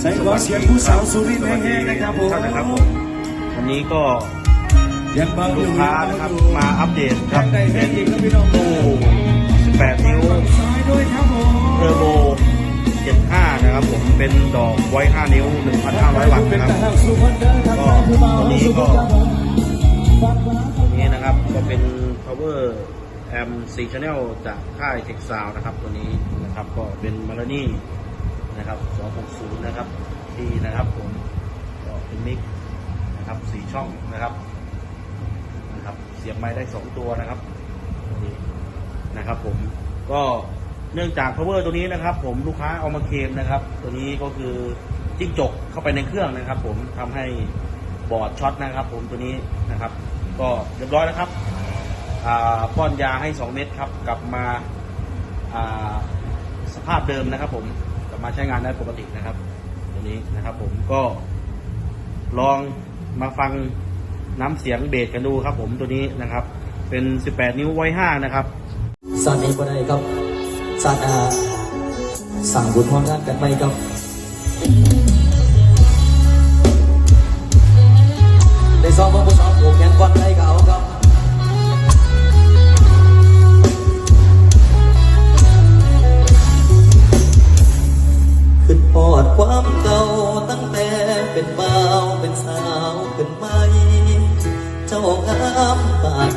ใส่ขอเสียงผู้สาวสุรินทร์แห้งๆนะครับผมท่านนะครับวันนี้ก็ยังเบาอลูกค้านะครับมาอัปเดตครับเป็นยิงครับพี่น้องตู้18 นิ้วซ้ายด้วยครับเทอร์โบ75 นะครับผมเป็นดอกไว้ 5 นิ้ว 1,500 วัตต์นะครับก็ตัวนี้ก็ตัวนี้นะครับก็เป็น power amp 4 channel จากค่าย Tech Sound นะครับตัวนี้นะครับก็เป็น m a r a n i นะครับ260นะครับที่นะครับผมก็เป็นมิกนะครับ4ช่องนะครับนะครับ เสียบไม้ได้ 2 ตัวนะครับนี้นะครับ ผมก็เนื่องจาก power ตัวนี้นะครับ ผมลูกค้าเอามาเคลมนะครับ ตัวนี้ก็คือจิ้งจกเข้าไปในเครื่องนะครับ ผมทำให้บอร์ดช็อตนะครับ ผมตัวนี้นะครับ ก็เรียบร้อยแล้วครับป้อนยาให้ 2 เม็ดครับ กลับมาสภาพเดิมนะครับผม มาใช้งานได้ปกตินะครับ ตัวนี้นะครับ ผมก็ลองมาฟังน้ำเสียงเบสกันดูครับ ผมตัวนี้นะครับ เป็น 18 นิ้วไว้5นะครับสาดนี้ก็ได้ครับสาดอาสั่งบุญพร้อมกันกันไปครับ ดความเก่าตั้งแต่เป็นบ่าวเป็นสาวขึ้นไปเจ้างามปาก